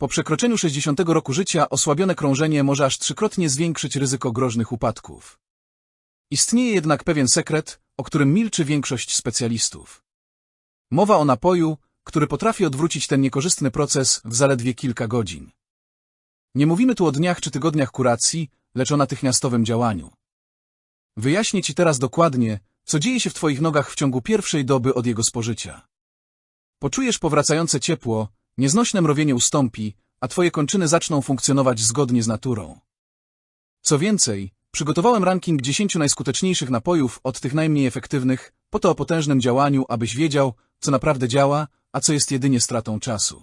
Po przekroczeniu 60 roku życia osłabione krążenie może aż trzykrotnie zwiększyć ryzyko groźnych upadków. Istnieje jednak pewien sekret, o którym milczy większość specjalistów. Mowa o napoju, który potrafi odwrócić ten niekorzystny proces w zaledwie kilka godzin. Nie mówimy tu o dniach czy tygodniach kuracji, lecz o natychmiastowym działaniu. Wyjaśnię Ci teraz dokładnie, co dzieje się w Twoich nogach w ciągu pierwszej doby od jego spożycia. Poczujesz powracające ciepło, nieznośne mrowienie ustąpi, a Twoje kończyny zaczną funkcjonować zgodnie z naturą. Co więcej, przygotowałem ranking 10 najskuteczniejszych napojów od tych najmniej efektywnych, po to o potężnym działaniu, abyś wiedział, co naprawdę działa, a co jest jedynie stratą czasu.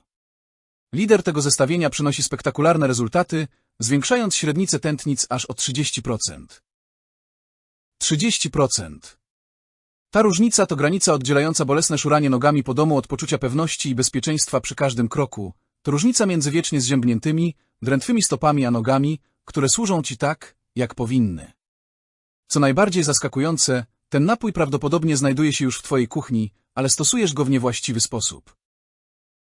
Lider tego zestawienia przynosi spektakularne rezultaty, zwiększając średnicę tętnic aż o 30%. 30%. Ta różnica to granica oddzielająca bolesne szuranie nogami po domu od poczucia pewności i bezpieczeństwa przy każdym kroku. To różnica między wiecznie zziębniętymi, drętwymi stopami a nogami, które służą ci tak, jak powinny. Co najbardziej zaskakujące, ten napój prawdopodobnie znajduje się już w twojej kuchni, ale stosujesz go w niewłaściwy sposób.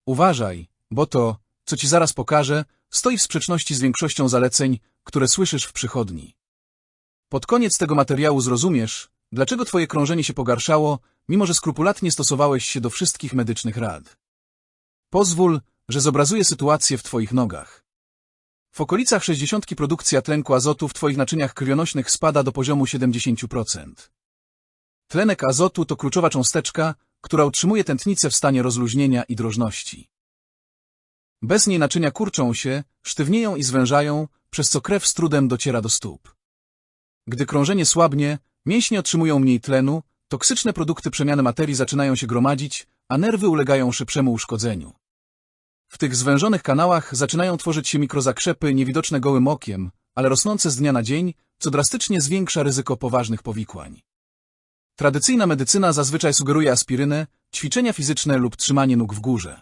Uważaj, bo to, co ci zaraz pokażę, stoi w sprzeczności z większością zaleceń, które słyszysz w przychodni. Pod koniec tego materiału zrozumiesz, dlaczego twoje krążenie się pogarszało, mimo że skrupulatnie stosowałeś się do wszystkich medycznych rad. Pozwól, że zobrazuję sytuację w twoich nogach. W okolicach 60 produkcja tlenku azotu w twoich naczyniach krwionośnych spada do poziomu 70%. Tlenek azotu to kluczowa cząsteczka, która utrzymuje tętnicę w stanie rozluźnienia i drożności. Bez niej naczynia kurczą się, sztywnieją i zwężają, przez co krew z trudem dociera do stóp. Gdy krążenie słabnie, mięśnie otrzymują mniej tlenu, toksyczne produkty przemiany materii zaczynają się gromadzić, a nerwy ulegają szybszemu uszkodzeniu. W tych zwężonych kanałach zaczynają tworzyć się mikrozakrzepy niewidoczne gołym okiem, ale rosnące z dnia na dzień, co drastycznie zwiększa ryzyko poważnych powikłań. Tradycyjna medycyna zazwyczaj sugeruje aspirynę, ćwiczenia fizyczne lub trzymanie nóg w górze.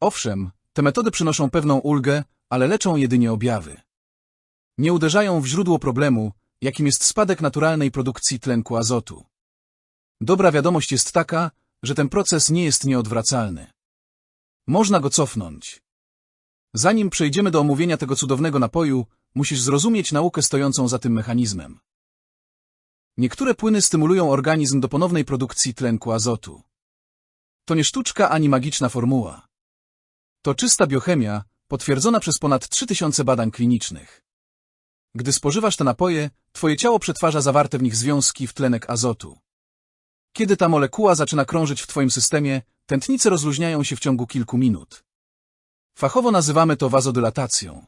Owszem, te metody przynoszą pewną ulgę, ale leczą jedynie objawy. Nie uderzają w źródło problemu, jakim jest spadek naturalnej produkcji tlenku azotu. Dobra wiadomość jest taka, że ten proces nie jest nieodwracalny. Można go cofnąć. Zanim przejdziemy do omówienia tego cudownego napoju, musisz zrozumieć naukę stojącą za tym mechanizmem. Niektóre płyny stymulują organizm do ponownej produkcji tlenku azotu. To nie sztuczka ani magiczna formuła. To czysta biochemia, potwierdzona przez ponad 3000 badań klinicznych. Gdy spożywasz te napoje, twoje ciało przetwarza zawarte w nich związki w tlenek azotu. Kiedy ta molekuła zaczyna krążyć w twoim systemie, tętnice rozluźniają się w ciągu kilku minut. Fachowo nazywamy to wazodylatacją.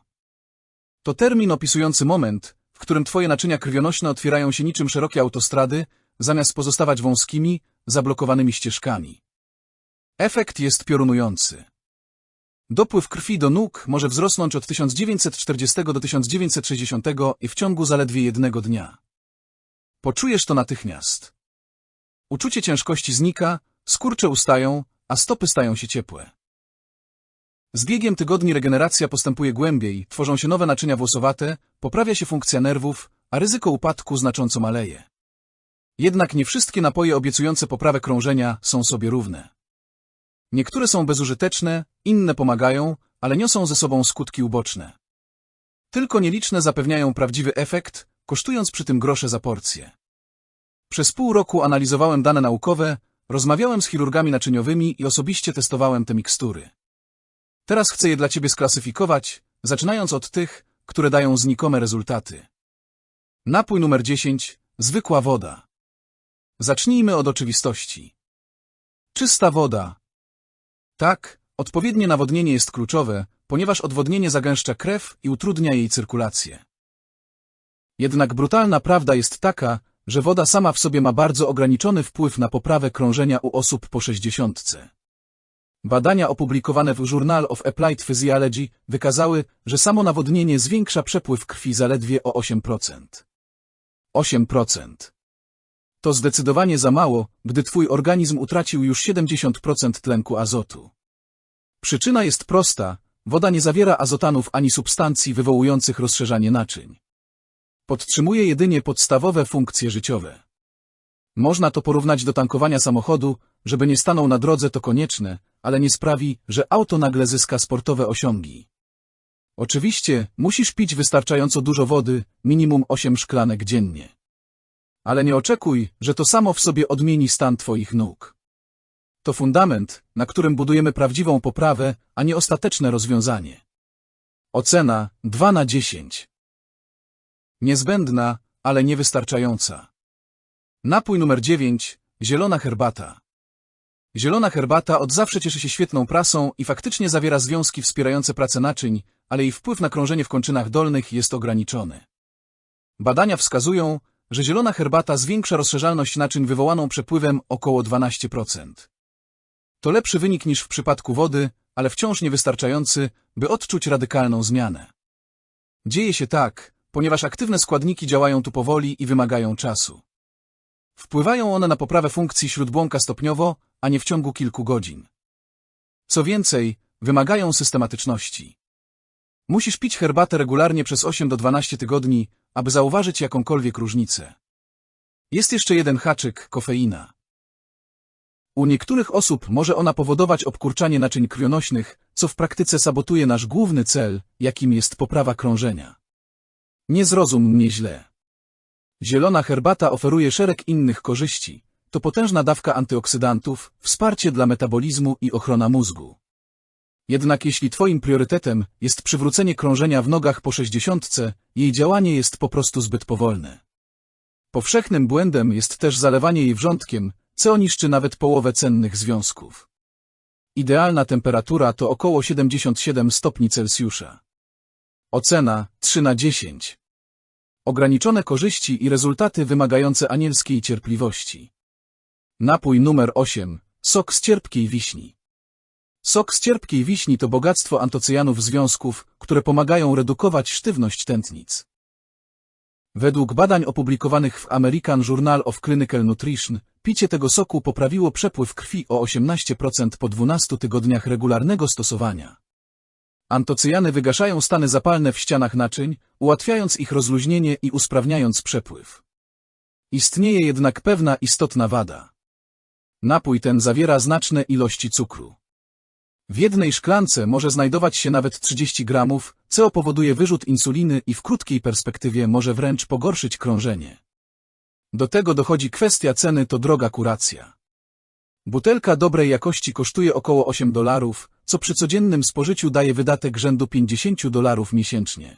To termin opisujący moment, w którym twoje naczynia krwionośne otwierają się niczym szerokie autostrady, zamiast pozostawać wąskimi, zablokowanymi ścieżkami. Efekt jest piorunujący. Dopływ krwi do nóg może wzrosnąć od 1940 do 1960 i w ciągu zaledwie jednego dnia. Poczujesz to natychmiast. Uczucie ciężkości znika, skurcze ustają, a stopy stają się ciepłe. Z biegiem tygodni regeneracja postępuje głębiej, tworzą się nowe naczynia włosowate, poprawia się funkcja nerwów, a ryzyko upadku znacząco maleje. Jednak nie wszystkie napoje obiecujące poprawę krążenia są sobie równe. Niektóre są bezużyteczne, inne pomagają, ale niosą ze sobą skutki uboczne. Tylko nieliczne zapewniają prawdziwy efekt, kosztując przy tym grosze za porcję. Przez pół roku analizowałem dane naukowe, rozmawiałem z chirurgami naczyniowymi i osobiście testowałem te mikstury. Teraz chcę je dla Ciebie sklasyfikować, zaczynając od tych, które dają znikome rezultaty. Napój numer 10. Zwykła woda. Zacznijmy od oczywistości. Czysta woda, tak, odpowiednie nawodnienie jest kluczowe, ponieważ odwodnienie zagęszcza krew i utrudnia jej cyrkulację. Jednak brutalna prawda jest taka, że woda sama w sobie ma bardzo ograniczony wpływ na poprawę krążenia u osób po sześćdziesiątce. Badania opublikowane w Journal of Applied Physiology wykazały, że samo nawodnienie zwiększa przepływ krwi zaledwie o 8%. 8%. To zdecydowanie za mało, gdy twój organizm utracił już 70% tlenku azotu. Przyczyna jest prosta, woda nie zawiera azotanów ani substancji wywołujących rozszerzanie naczyń. Podtrzymuje jedynie podstawowe funkcje życiowe. Można to porównać do tankowania samochodu, żeby nie stanął na drodze to konieczne, ale nie sprawi, że auto nagle zyska sportowe osiągi. Oczywiście, musisz pić wystarczająco dużo wody, minimum 8 szklanek dziennie. Ale nie oczekuj, że to samo w sobie odmieni stan Twoich nóg. To fundament, na którym budujemy prawdziwą poprawę, a nie ostateczne rozwiązanie. Ocena 2 na 10. Niezbędna, ale niewystarczająca. Napój numer 9. Zielona herbata. Zielona herbata od zawsze cieszy się świetną prasą i faktycznie zawiera związki wspierające pracę naczyń, ale jej wpływ na krążenie w kończynach dolnych jest ograniczony. Badania wskazują, że zielona herbata zwiększa rozszerzalność naczyń wywołaną przepływem około 12%. To lepszy wynik niż w przypadku wody, ale wciąż niewystarczający, by odczuć radykalną zmianę. Dzieje się tak, ponieważ aktywne składniki działają tu powoli i wymagają czasu. Wpływają one na poprawę funkcji śródbłąka stopniowo, a nie w ciągu kilku godzin. Co więcej, wymagają systematyczności. Musisz pić herbatę regularnie przez 8 do 12 tygodni, aby zauważyć jakąkolwiek różnicę. Jest jeszcze jeden haczyk – kofeina. U niektórych osób może ona powodować obkurczanie naczyń krwionośnych, co w praktyce sabotuje nasz główny cel, jakim jest poprawa krążenia. Nie zrozum mnie źle. Zielona herbata oferuje szereg innych korzyści. To potężna dawka antyoksydantów, wsparcie dla metabolizmu i ochrona mózgu. Jednak jeśli Twoim priorytetem jest przywrócenie krążenia w nogach po sześćdziesiątce, jej działanie jest po prostu zbyt powolne. Powszechnym błędem jest też zalewanie jej wrzątkiem, co niszczy nawet połowę cennych związków. Idealna temperatura to około 77 stopni Celsjusza. Ocena 3 na 10. Ograniczone korzyści i rezultaty wymagające anielskiej cierpliwości. Napój numer 8. Sok z cierpkiej wiśni. Sok z cierpkiej wiśni to bogactwo antocyjanów związków, które pomagają redukować sztywność tętnic. Według badań opublikowanych w American Journal of Clinical Nutrition, picie tego soku poprawiło przepływ krwi o 18% po 12 tygodniach regularnego stosowania. Antocyjany wygaszają stany zapalne w ścianach naczyń, ułatwiając ich rozluźnienie i usprawniając przepływ. Istnieje jednak pewna istotna wada. Napój ten zawiera znaczne ilości cukru. W jednej szklance może znajdować się nawet 30 gramów, co powoduje wyrzut insuliny i w krótkiej perspektywie może wręcz pogorszyć krążenie. Do tego dochodzi kwestia ceny to droga kuracja. Butelka dobrej jakości kosztuje około 8 dolarów, co przy codziennym spożyciu daje wydatek rzędu 50 dolarów miesięcznie.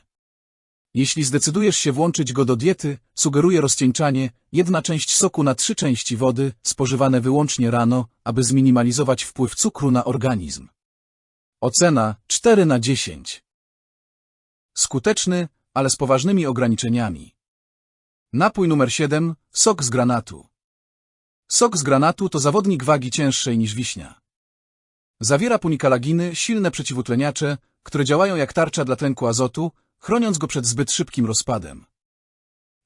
Jeśli zdecydujesz się włączyć go do diety, sugeruję rozcieńczanie, jedna część soku na trzy części wody, spożywane wyłącznie rano, aby zminimalizować wpływ cukru na organizm. Ocena 4 na 10. Skuteczny, ale z poważnymi ograniczeniami. Napój numer 7. Sok z granatu. Sok z granatu to zawodnik wagi cięższej niż wiśnia. Zawiera punikalaginy, silne przeciwutleniacze, które działają jak tarcza dla tlenku azotu, chroniąc go przed zbyt szybkim rozpadem.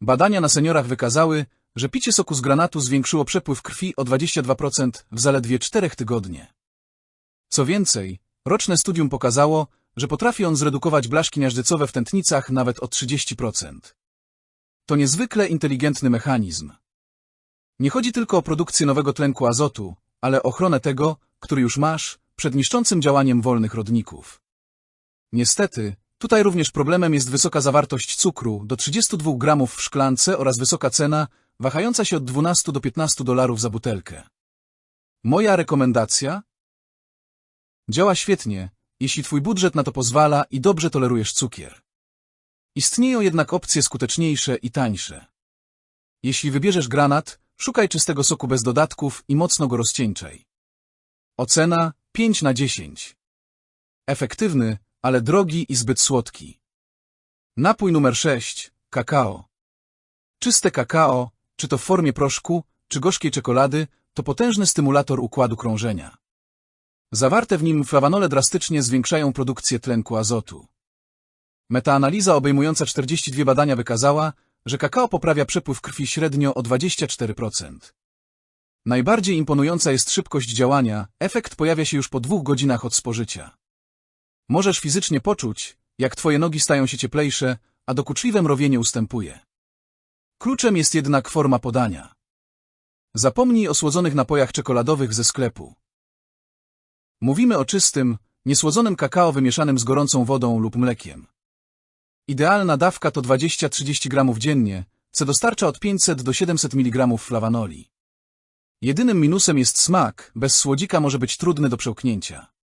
Badania na seniorach wykazały, że picie soku z granatu zwiększyło przepływ krwi o 22% w zaledwie 4 tygodnie. Co więcej, roczne studium pokazało, że potrafi on zredukować blaszki miażdżycowe w tętnicach nawet o 30%. To niezwykle inteligentny mechanizm. Nie chodzi tylko o produkcję nowego tlenku azotu, ale ochronę tego, który już masz, przed niszczącym działaniem wolnych rodników. Niestety, tutaj również problemem jest wysoka zawartość cukru do 32 gramów w szklance oraz wysoka cena, wahająca się od 12 do 15 dolarów za butelkę. Moja rekomendacja? Działa świetnie, jeśli twój budżet na to pozwala i dobrze tolerujesz cukier. Istnieją jednak opcje skuteczniejsze i tańsze. Jeśli wybierzesz granat, szukaj czystego soku bez dodatków i mocno go rozcieńczaj. Ocena 5 na 10. Efektywny, ale drogi i zbyt słodki. Napój numer 6. Kakao. Czyste kakao, czy to w formie proszku, czy gorzkiej czekolady, to potężny stymulator układu krążenia. Zawarte w nim flawanole drastycznie zwiększają produkcję tlenku azotu. Metaanaliza obejmująca 42 badania wykazała, że kakao poprawia przepływ krwi średnio o 24%. Najbardziej imponująca jest szybkość działania, efekt pojawia się już po dwóch godzinach od spożycia. Możesz fizycznie poczuć, jak twoje nogi stają się cieplejsze, a dokuczliwe mrowienie ustępuje. Kluczem jest jednak forma podania. Zapomnij o słodzonych napojach czekoladowych ze sklepu. Mówimy o czystym, niesłodzonym kakao wymieszanym z gorącą wodą lub mlekiem. Idealna dawka to 20-30 gramów dziennie, co dostarcza od 500 do 700 mg flawanoli. Jedynym minusem jest smak, bez słodzika może być trudny do przełknięcia.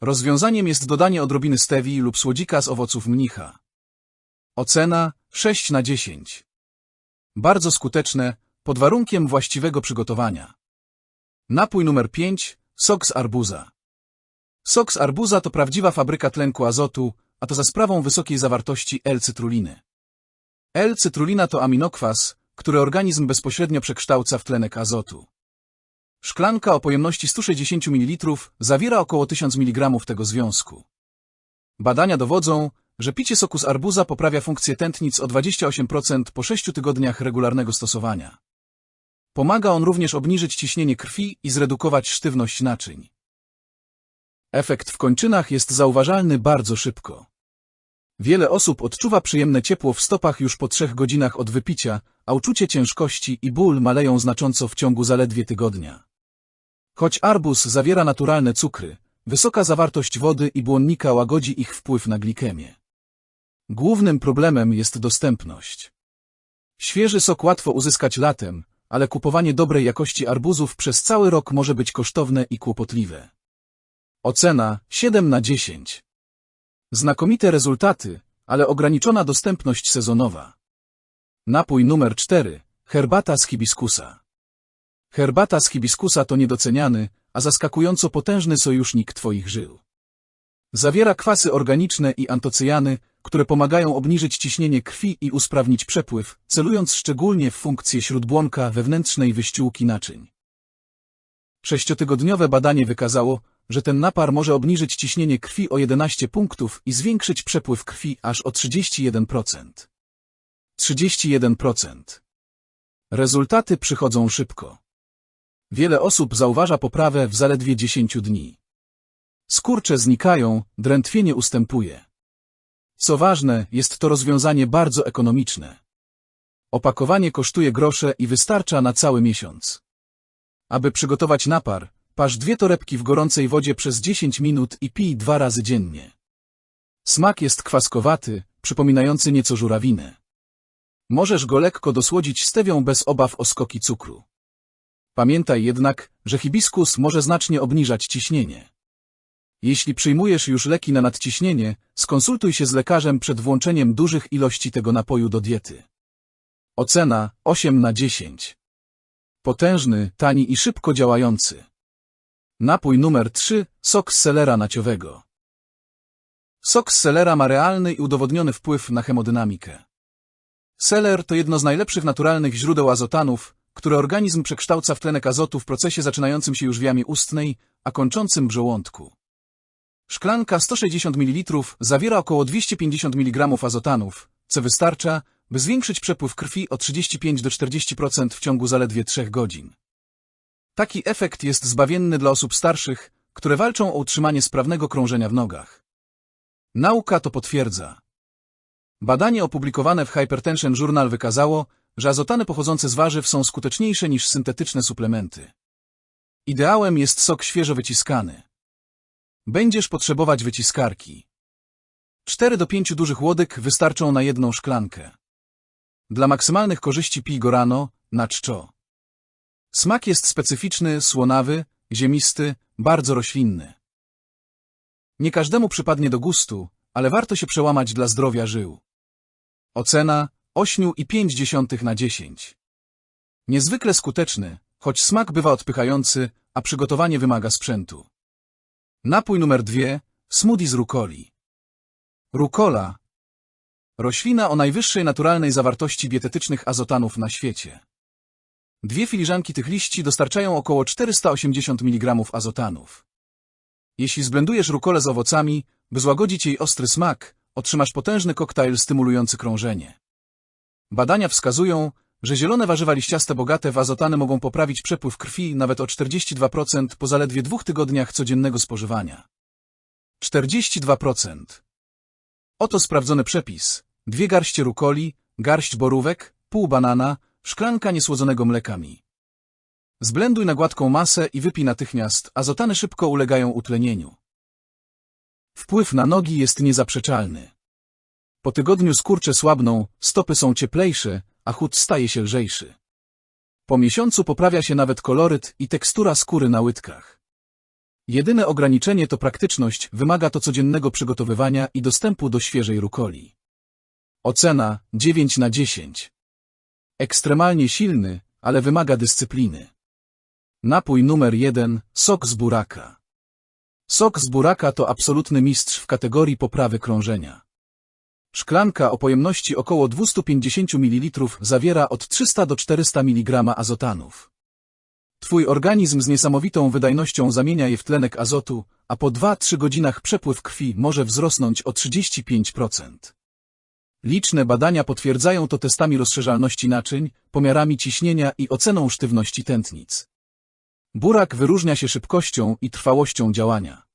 Rozwiązaniem jest dodanie odrobiny stevii lub słodzika z owoców mnicha. Ocena 6 na 10. Bardzo skuteczne, pod warunkiem właściwego przygotowania. Napój numer 5. Sok z arbuza. Sok z arbuza to prawdziwa fabryka tlenku azotu, a to za sprawą wysokiej zawartości L-cytruliny. L-cytrulina to aminokwas, który organizm bezpośrednio przekształca w tlenek azotu. Szklanka o pojemności 160 ml zawiera około 1000 mg tego związku. Badania dowodzą, że picie soku z arbuza poprawia funkcję tętnic o 28% po 6 tygodniach regularnego stosowania. Pomaga on również obniżyć ciśnienie krwi i zredukować sztywność naczyń. Efekt w kończynach jest zauważalny bardzo szybko. Wiele osób odczuwa przyjemne ciepło w stopach już po trzech godzinach od wypicia, a uczucie ciężkości i ból maleją znacząco w ciągu zaledwie tygodnia. Choć arbuz zawiera naturalne cukry, wysoka zawartość wody i błonnika łagodzi ich wpływ na glikemię. Głównym problemem jest dostępność. Świeży sok łatwo uzyskać latem, ale kupowanie dobrej jakości arbuzów przez cały rok może być kosztowne i kłopotliwe. Ocena 7 na 10. Znakomite rezultaty, ale ograniczona dostępność sezonowa. Napój numer 4. Herbata z hibiskusa. Herbata z hibiskusa to niedoceniany, a zaskakująco potężny sojusznik Twoich żył. Zawiera kwasy organiczne i antocyjany, które pomagają obniżyć ciśnienie krwi i usprawnić przepływ, celując szczególnie w funkcję śródbłonka wewnętrznej wyściółki naczyń. Sześciotygodniowe badanie wykazało, że ten napar może obniżyć ciśnienie krwi o 11 punktów i zwiększyć przepływ krwi aż o 31%. 31%. Rezultaty przychodzą szybko. Wiele osób zauważa poprawę w zaledwie 10 dni. Skurcze znikają, drętwienie ustępuje. Co ważne, jest to rozwiązanie bardzo ekonomiczne. Opakowanie kosztuje grosze i wystarcza na cały miesiąc. Aby przygotować napar, pasz dwie torebki w gorącej wodzie przez 10 minut i pij dwa razy dziennie. Smak jest kwaskowaty, przypominający nieco żurawinę. Możesz go lekko dosłodzić stewią bez obaw o skoki cukru. Pamiętaj jednak, że hibiskus może znacznie obniżać ciśnienie. Jeśli przyjmujesz już leki na nadciśnienie, skonsultuj się z lekarzem przed włączeniem dużych ilości tego napoju do diety. Ocena 8 na 10. Potężny, tani i szybko działający. Napój numer 3. Sok z selera naciowego. Sok z selera ma realny i udowodniony wpływ na hemodynamikę. Seler to jedno z najlepszych naturalnych źródeł azotanów, które organizm przekształca w tlenek azotu w procesie zaczynającym się już w jamie ustnej, a kończącym w żołądku. Szklanka 160 ml zawiera około 250 mg azotanów, co wystarcza, by zwiększyć przepływ krwi o 35 do 40% w ciągu zaledwie 3 godzin. Taki efekt jest zbawienny dla osób starszych, które walczą o utrzymanie sprawnego krążenia w nogach. Nauka to potwierdza. Badanie opublikowane w Hypertension Journal wykazało, że azotany pochodzące z warzyw są skuteczniejsze niż syntetyczne suplementy. Ideałem jest sok świeżo wyciskany. Będziesz potrzebować wyciskarki. 4 do 5 dużych łodyg wystarczą na jedną szklankę. Dla maksymalnych korzyści pij go rano, na czczo. Smak jest specyficzny, słonawy, ziemisty, bardzo roślinny. Nie każdemu przypadnie do gustu, ale warto się przełamać dla zdrowia żył. Ocena 8,5 na 10. Niezwykle skuteczny, choć smak bywa odpychający, a przygotowanie wymaga sprzętu. Napój numer 2. Smoothie z rukoli. Rukola. Roślina o najwyższej naturalnej zawartości dietetycznych azotanów na świecie. Dwie filiżanki tych liści dostarczają około 480 mg azotanów. Jeśli zblendujesz rukolę z owocami, by złagodzić jej ostry smak, otrzymasz potężny koktajl stymulujący krążenie. Badania wskazują, że zielone warzywa liściaste bogate w azotany mogą poprawić przepływ krwi nawet o 42% po zaledwie dwóch tygodniach codziennego spożywania. 42%. Oto sprawdzony przepis. Dwie garście rukoli, garść borówek, pół banana, szklanka niesłodzonego mlekami. Zblenduj na gładką masę i wypij natychmiast, azotany szybko ulegają utlenieniu. Wpływ na nogi jest niezaprzeczalny. Po tygodniu skurcze słabną, stopy są cieplejsze, a chód staje się lżejszy. Po miesiącu poprawia się nawet koloryt i tekstura skóry na łydkach. Jedyne ograniczenie to praktyczność, wymaga to codziennego przygotowywania i dostępu do świeżej rukoli. Ocena 9 na 10. Ekstremalnie silny, ale wymaga dyscypliny. Napój numer 1 sok z buraka. Sok z buraka to absolutny mistrz w kategorii poprawy krążenia. Szklanka o pojemności około 250 ml zawiera od 300 do 400 mg azotanów. Twój organizm z niesamowitą wydajnością zamienia je w tlenek azotu, a po 2-3 godzinach przepływ krwi może wzrosnąć o 35%. Liczne badania potwierdzają to testami rozszerzalności naczyń, pomiarami ciśnienia i oceną sztywności tętnic. Burak wyróżnia się szybkością i trwałością działania.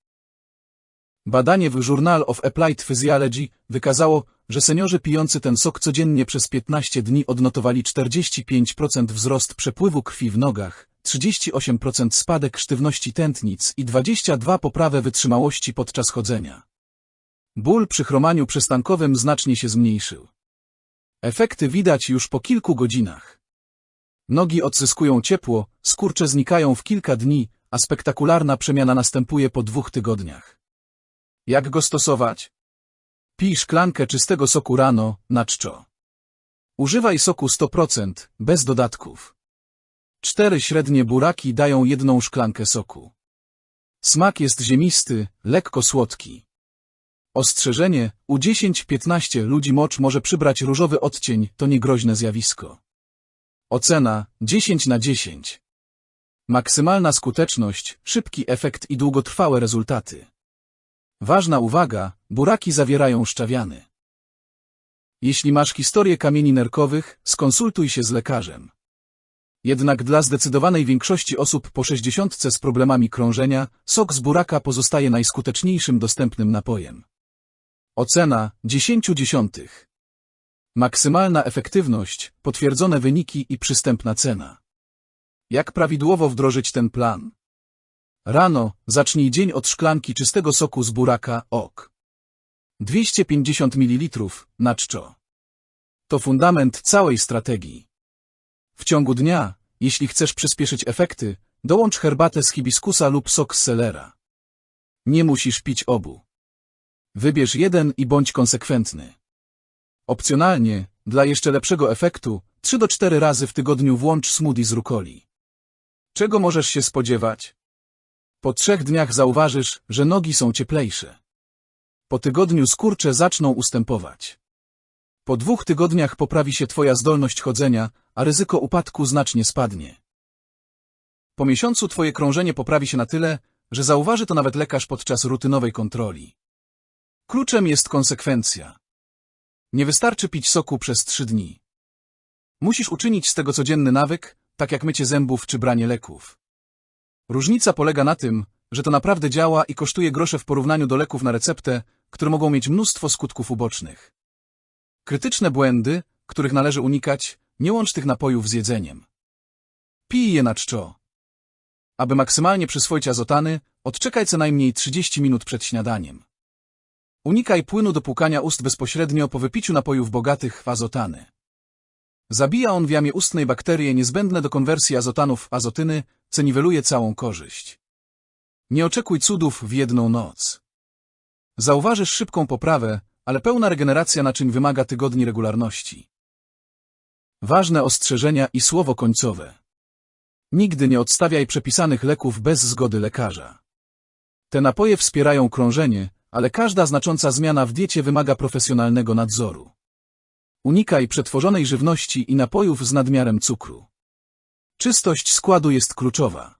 Badanie w Journal of Applied Physiology wykazało, że seniorzy pijący ten sok codziennie przez 15 dni odnotowali 45% wzrost przepływu krwi w nogach, 38% spadek sztywności tętnic i 22% poprawę wytrzymałości podczas chodzenia. Ból przy chromaniu przystankowym znacznie się zmniejszył. Efekty widać już po kilku godzinach. Nogi odzyskują ciepło, skurcze znikają w kilka dni, a spektakularna przemiana następuje po dwóch tygodniach. Jak go stosować? Pij szklankę czystego soku rano, na czczo. Używaj soku 100%, bez dodatków. Cztery średnie buraki dają jedną szklankę soku. Smak jest ziemisty, lekko słodki. Ostrzeżenie, u 10-15 ludzi mocz może przybrać różowy odcień, to niegroźne zjawisko. Ocena 10 na 10. Maksymalna skuteczność, szybki efekt i długotrwałe rezultaty. Ważna uwaga, buraki zawierają szczawiany. Jeśli masz historię kamieni nerkowych, skonsultuj się z lekarzem. Jednak dla zdecydowanej większości osób po 60 z problemami krążenia, sok z buraka pozostaje najskuteczniejszym dostępnym napojem. Ocena 10 dziesiątych. Maksymalna efektywność, potwierdzone wyniki i przystępna cena. Jak prawidłowo wdrożyć ten plan? Rano zacznij dzień od szklanki czystego soku z buraka ok. 250 ml na czczo. To fundament całej strategii. W ciągu dnia, jeśli chcesz przyspieszyć efekty, dołącz herbatę z hibiskusa lub sok z selera. Nie musisz pić obu. Wybierz jeden i bądź konsekwentny. Opcjonalnie, dla jeszcze lepszego efektu, 3 do 4 razy w tygodniu włącz smoothie z rukoli. Czego możesz się spodziewać? Po trzech dniach zauważysz, że nogi są cieplejsze. Po tygodniu skurcze zaczną ustępować. Po dwóch tygodniach poprawi się Twoja zdolność chodzenia, a ryzyko upadku znacznie spadnie. Po miesiącu Twoje krążenie poprawi się na tyle, że zauważy to nawet lekarz podczas rutynowej kontroli. Kluczem jest konsekwencja. Nie wystarczy pić soku przez trzy dni. Musisz uczynić z tego codzienny nawyk, tak jak mycie zębów czy branie leków. Różnica polega na tym, że to naprawdę działa i kosztuje grosze w porównaniu do leków na receptę, które mogą mieć mnóstwo skutków ubocznych. Krytyczne błędy, których należy unikać, nie łącz tych napojów z jedzeniem. Pij je na czczo. Aby maksymalnie przyswoić azotany, odczekaj co najmniej 30 minut przed śniadaniem. Unikaj płynu do płukania ust bezpośrednio po wypiciu napojów bogatych w azotany. Zabija on w jamie ustnej bakterie niezbędne do konwersji azotanów azotyny, co niweluje całą korzyść. Nie oczekuj cudów w jedną noc. Zauważysz szybką poprawę, ale pełna regeneracja naczyń wymaga tygodni regularności. Ważne ostrzeżenia i słowo końcowe. Nigdy nie odstawiaj przepisanych leków bez zgody lekarza. Te napoje wspierają krążenie, ale każda znacząca zmiana w diecie wymaga profesjonalnego nadzoru. Unikaj przetworzonej żywności i napojów z nadmiarem cukru. Czystość składu jest kluczowa.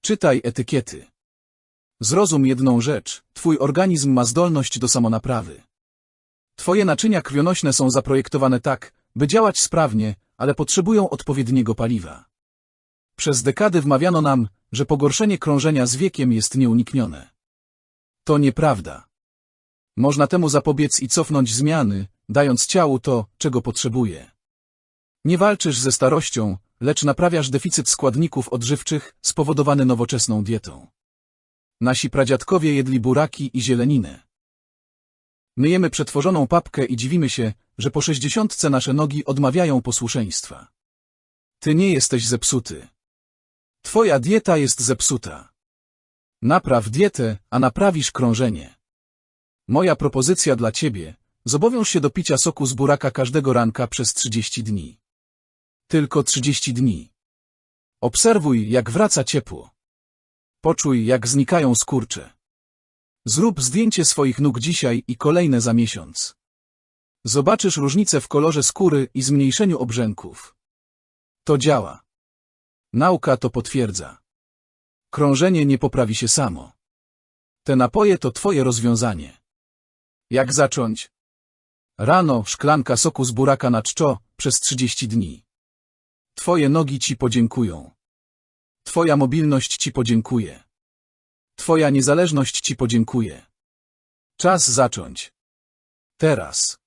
Czytaj etykiety. Zrozum jedną rzecz, twój organizm ma zdolność do samonaprawy. Twoje naczynia krwionośne są zaprojektowane tak, by działać sprawnie, ale potrzebują odpowiedniego paliwa. Przez dekady wmawiano nam, że pogorszenie krążenia z wiekiem jest nieuniknione. To nieprawda. Można temu zapobiec i cofnąć zmiany, dając ciału to, czego potrzebuje. Nie walczysz ze starością, lecz naprawiasz deficyt składników odżywczych spowodowany nowoczesną dietą. Nasi pradziadkowie jedli buraki i zieleninę. Myjemy przetworzoną papkę i dziwimy się, że po sześćdziesiątce nasze nogi odmawiają posłuszeństwa. Ty nie jesteś zepsuty. Twoja dieta jest zepsuta. Napraw dietę, a naprawisz krążenie. Moja propozycja dla ciebie. Zobowiąż się do picia soku z buraka każdego ranka przez 30 dni. Tylko 30 dni. Obserwuj, jak wraca ciepło. Poczuj, jak znikają skurcze. Zrób zdjęcie swoich nóg dzisiaj i kolejne za miesiąc. Zobaczysz różnicę w kolorze skóry i zmniejszeniu obrzęków. To działa. Nauka to potwierdza. Krążenie nie poprawi się samo. Te napoje to twoje rozwiązanie. Jak zacząć? Rano szklanka soku z buraka na czczo przez 30 dni. Twoje nogi ci podziękują. Twoja mobilność ci podziękuje. Twoja niezależność ci podziękuje. Czas zacząć. Teraz.